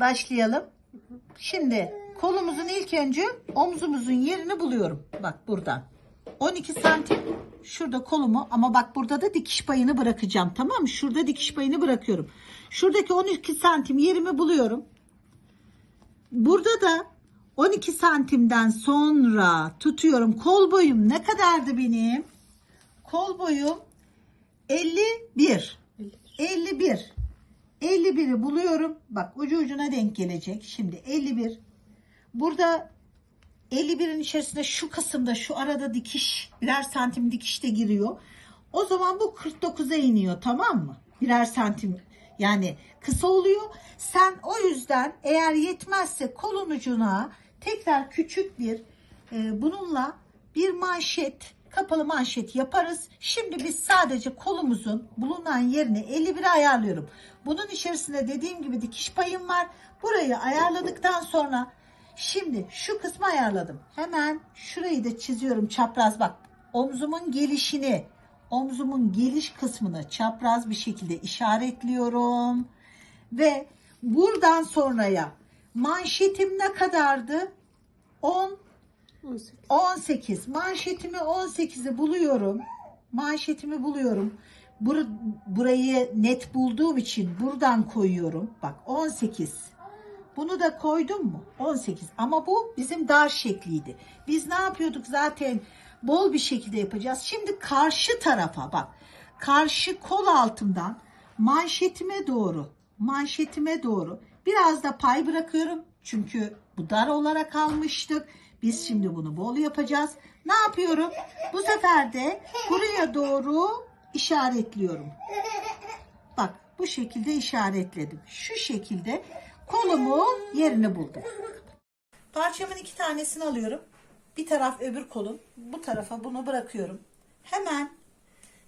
başlayalım. Şimdi kolumuzun ilk önce omzumuzun yerini buluyorum. Bak buradan. 12 santim şurada kolumu ama bak burada da dikiş payını bırakacağım tamam mı? Şurada dikiş payını bırakıyorum. Şuradaki 12 santim yerimi buluyorum. Burada da 12 santimden sonra tutuyorum. Kol boyum ne kadardı benim? Kol boyum 51. 51. 51'i buluyorum. Bak ucu ucuna denk gelecek. Şimdi 51. Burada 51'in içerisinde şu kısımda şu arada dikiş birer santim dikiş de giriyor. O zaman bu 49'a iniyor tamam mı? Birer santim yani kısa oluyor. Sen o yüzden eğer yetmezse kolun ucuna tekrar küçük bir e, bununla bir manşet kapalı manşet yaparız. Şimdi biz sadece kolumuzun bulunan yerini 51'e ayarlıyorum. Bunun içerisinde dediğim gibi dikiş payım var. Burayı ayarladıktan sonra şimdi şu kısmı ayarladım. Hemen şurayı da çiziyorum çapraz bak. Omzumun gelişini, omzumun geliş kısmını çapraz bir şekilde işaretliyorum. Ve buradan sonraya manşetim ne kadardı? 10 18. 18. Manşetimi 18'i buluyorum. Manşetimi buluyorum. Bur- burayı net bulduğum için buradan koyuyorum. Bak 18. Bunu da koydum mu? 18. Ama bu bizim dar şekliydi. Biz ne yapıyorduk zaten bol bir şekilde yapacağız. Şimdi karşı tarafa bak. Karşı kol altından manşetime doğru, manşetime doğru biraz da pay bırakıyorum. Çünkü bu dar olarak almıştık. Biz şimdi bunu bol yapacağız. Ne yapıyorum? Bu sefer de buraya doğru işaretliyorum. Bak bu şekilde işaretledim. Şu şekilde kolumu yerini buldum. Parçamın iki tanesini alıyorum. Bir taraf öbür kolun. Bu tarafa bunu bırakıyorum. Hemen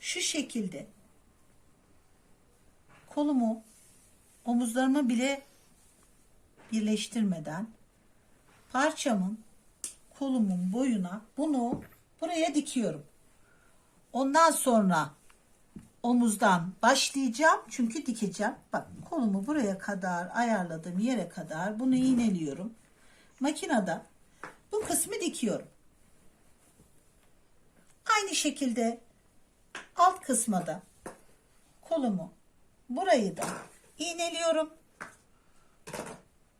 şu şekilde kolumu omuzlarımı bile birleştirmeden parçamın kolumun boyuna bunu buraya dikiyorum. Ondan sonra omuzdan başlayacağım çünkü dikeceğim. Bak kolumu buraya kadar ayarladığım yere kadar bunu iğneliyorum. Makinede bu kısmı dikiyorum. Aynı şekilde alt kısma da kolumu burayı da iğneliyorum.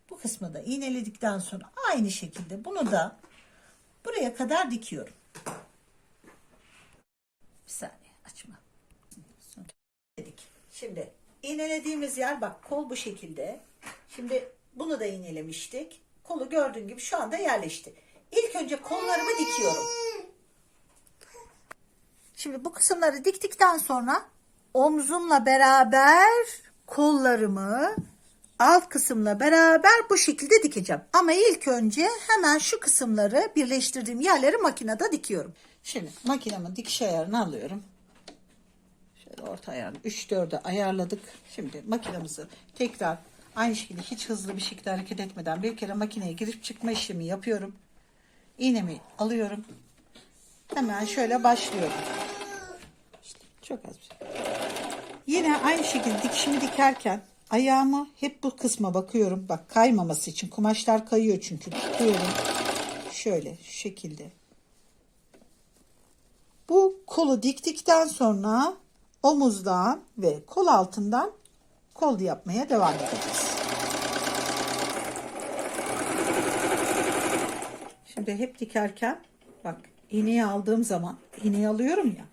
Bu kısmı da iğneledikten sonra aynı şekilde bunu da buraya kadar dikiyorum. Bir saniye açma. Dedik. Şimdi iğnelediğimiz yer bak kol bu şekilde. Şimdi bunu da iğnelemiştik. Kolu gördüğün gibi şu anda yerleşti. İlk önce kollarımı dikiyorum. Şimdi bu kısımları diktikten sonra omzumla beraber kollarımı alt kısımla beraber bu şekilde dikeceğim. Ama ilk önce hemen şu kısımları birleştirdiğim yerleri makinede dikiyorum. Şimdi makinemin dikiş ayarını alıyorum. Şöyle orta ayarını 3-4'e ayarladık. Şimdi makinemizi tekrar aynı şekilde hiç hızlı bir şekilde hareket etmeden bir kere makineye girip çıkma işlemi yapıyorum. İğnemi alıyorum. Hemen şöyle başlıyorum. İşte çok az bir şey. Yine aynı şekilde dikişimi dikerken ayağımı hep bu kısma bakıyorum. Bak kaymaması için kumaşlar kayıyor çünkü tutuyorum. Şöyle şu şekilde. Bu kolu diktikten sonra omuzdan ve kol altından kol yapmaya devam edeceğiz. Şimdi hep dikerken bak iğneyi aldığım zaman iğneyi alıyorum ya.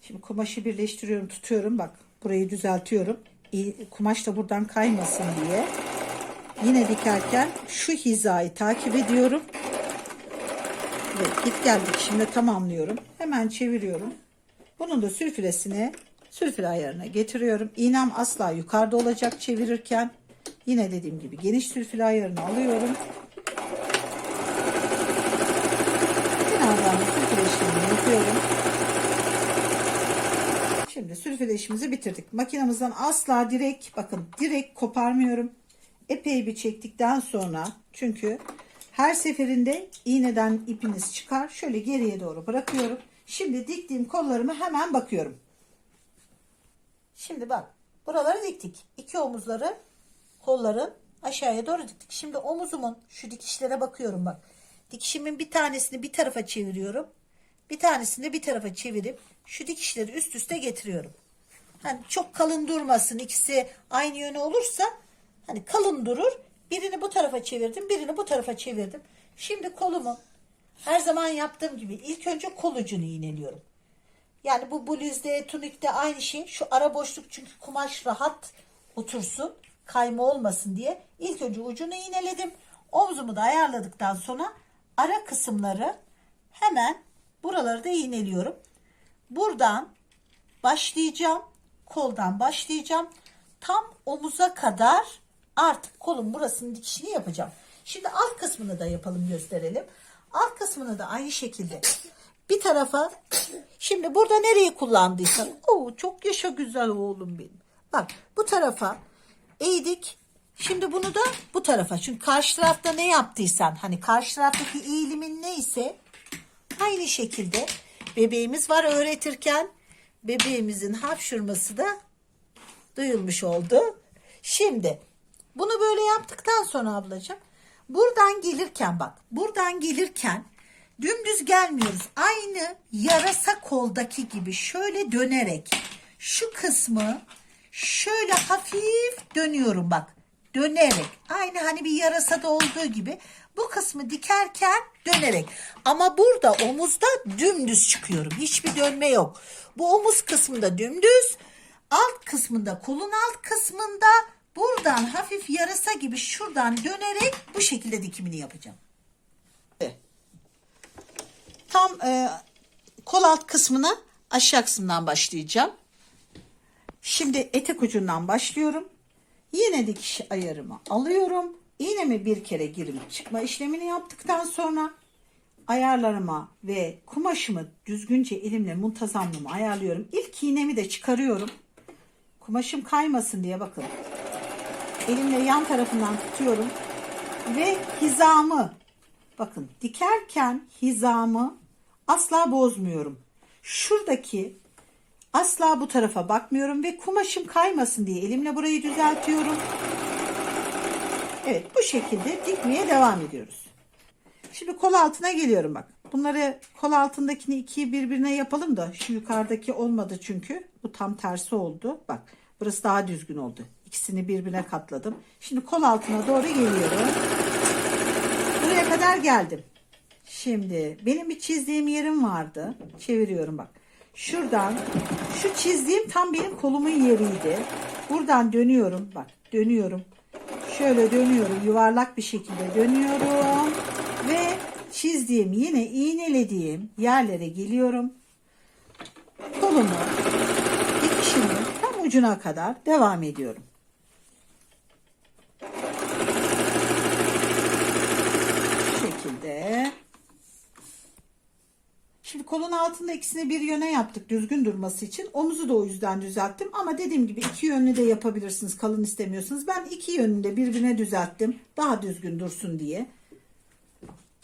Şimdi kumaşı birleştiriyorum, tutuyorum. Bak burayı düzeltiyorum. Kumaş da buradan kaymasın diye. Yine dikerken şu hizayı takip ediyorum. Ve git gel dikişimde tamamlıyorum. Hemen çeviriyorum. Bunun da sülfülesini sülfüle ayarına getiriyorum. İğnem asla yukarıda olacak çevirirken. Yine dediğim gibi geniş sülfüle ayarını alıyorum. Kenardan sülfüle işlemini yapıyorum. Sülfüle işimizi bitirdik. Makinamızdan asla direkt bakın direkt koparmıyorum. Epey bir çektikten sonra çünkü her seferinde iğneden ipiniz çıkar. Şöyle geriye doğru bırakıyorum. Şimdi diktiğim kollarımı hemen bakıyorum. Şimdi bak buraları diktik. İki omuzları kolların aşağıya doğru diktik. Şimdi omuzumun şu dikişlere bakıyorum bak. Dikişimin bir tanesini bir tarafa çeviriyorum. Bir tanesini bir tarafa çevirip şu dikişleri üst üste getiriyorum. Hani çok kalın durmasın. ikisi aynı yönü olursa hani kalın durur. Birini bu tarafa çevirdim, birini bu tarafa çevirdim. Şimdi kolumu her zaman yaptığım gibi ilk önce kol ucunu iğneliyorum. Yani bu bluzde, tunikte aynı şey. Şu ara boşluk çünkü kumaş rahat otursun, kayma olmasın diye. İlk önce ucunu iğneledim. Omzumu da ayarladıktan sonra ara kısımları hemen buraları da iğneliyorum. Buradan başlayacağım. Koldan başlayacağım. Tam omuza kadar artık kolun burasının dikişini yapacağım. Şimdi alt kısmını da yapalım gösterelim. Alt kısmını da aynı şekilde bir tarafa şimdi burada nereyi kullandıysan o çok yaşa güzel oğlum benim. Bak bu tarafa eğdik. Şimdi bunu da bu tarafa. Çünkü karşı tarafta ne yaptıysan hani karşı taraftaki eğilimin neyse Aynı şekilde bebeğimiz var öğretirken bebeğimizin hapşurması da duyulmuş oldu. Şimdi bunu böyle yaptıktan sonra ablacığım buradan gelirken bak buradan gelirken dümdüz gelmiyoruz. Aynı yarasa koldaki gibi şöyle dönerek şu kısmı şöyle hafif dönüyorum bak dönerek aynı hani bir yarasada olduğu gibi bu kısmı dikerken dönerek ama burada omuzda dümdüz çıkıyorum hiçbir dönme yok bu omuz kısmında dümdüz alt kısmında kolun alt kısmında buradan hafif yarasa gibi şuradan dönerek bu şekilde dikimini yapacağım. Tam e, kol alt kısmına aşağı kısmından başlayacağım. Şimdi etek ucundan başlıyorum. Yine dikiş ayarımı alıyorum. İğnemi bir kere girip çıkma işlemini yaptıktan sonra ayarlarıma ve kumaşımı düzgünce elimle muntazamlığımı ayarlıyorum. İlk iğnemi de çıkarıyorum. Kumaşım kaymasın diye bakın. Elimle yan tarafından tutuyorum. Ve hizamı bakın dikerken hizamı asla bozmuyorum. Şuradaki Asla bu tarafa bakmıyorum ve kumaşım kaymasın diye elimle burayı düzeltiyorum. Evet bu şekilde dikmeye devam ediyoruz. Şimdi kol altına geliyorum bak. Bunları kol altındakini ikiyi birbirine yapalım da şu yukarıdaki olmadı çünkü. Bu tam tersi oldu. Bak burası daha düzgün oldu. İkisini birbirine katladım. Şimdi kol altına doğru geliyorum. Buraya kadar geldim. Şimdi benim bir çizdiğim yerim vardı. Çeviriyorum bak. Şuradan şu çizdiğim tam benim kolumun yeriydi. Buradan dönüyorum. Bak dönüyorum. Şöyle dönüyorum. Yuvarlak bir şekilde dönüyorum. Ve çizdiğim yine iğnelediğim yerlere geliyorum. Kolumu dikişimi tam ucuna kadar devam ediyorum. Bu şekilde. Şimdi kolun altında ikisini bir yöne yaptık düzgün durması için. Omuzu da o yüzden düzelttim. Ama dediğim gibi iki yönlü de yapabilirsiniz kalın istemiyorsanız. Ben iki yönünü birbirine düzelttim. Daha düzgün dursun diye.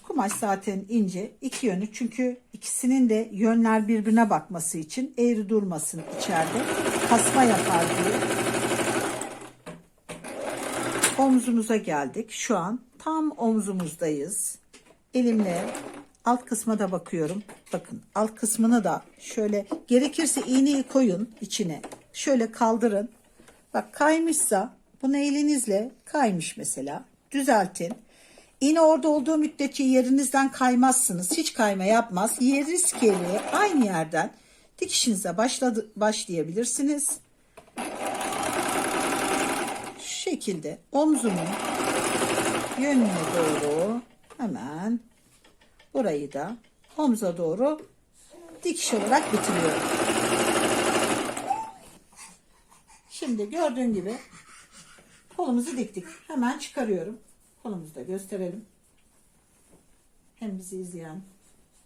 Kumaş zaten ince. iki yönü çünkü ikisinin de yönler birbirine bakması için eğri durmasın içeride. Kasma yapar diye. Omzumuza geldik. Şu an tam omzumuzdayız. Elimle alt kısma da bakıyorum. Bakın alt kısmını da şöyle gerekirse iğneyi koyun içine. Şöyle kaldırın. Bak kaymışsa bunu elinizle kaymış mesela. Düzeltin. İğne orada olduğu müddetçe yerinizden kaymazsınız. Hiç kayma yapmaz. Yeriz kere aynı yerden dikişinize başladı, başlayabilirsiniz. Şu şekilde omzumun yönüne doğru hemen burayı da omza doğru dikiş olarak bitiriyorum. Şimdi gördüğün gibi kolumuzu diktik. Hemen çıkarıyorum. Kolumuzu da gösterelim. Hem bizi izleyen.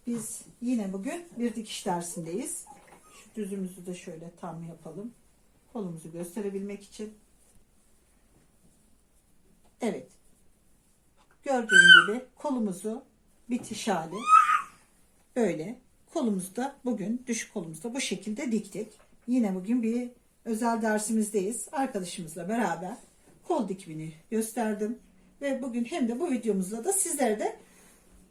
Biz yine bugün bir dikiş dersindeyiz. Şu düzümüzü de şöyle tam yapalım. Kolumuzu gösterebilmek için. Evet. Gördüğün gibi kolumuzu bitiş hali böyle. Kolumuzda bugün düşük kolumuzda bu şekilde diktik. Yine bugün bir özel dersimizdeyiz. Arkadaşımızla beraber kol dikimini gösterdim. Ve bugün hem de bu videomuzda da sizlere de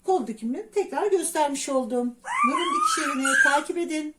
kol dikimini tekrar göstermiş oldum. Nur'un dikiş evini takip edin.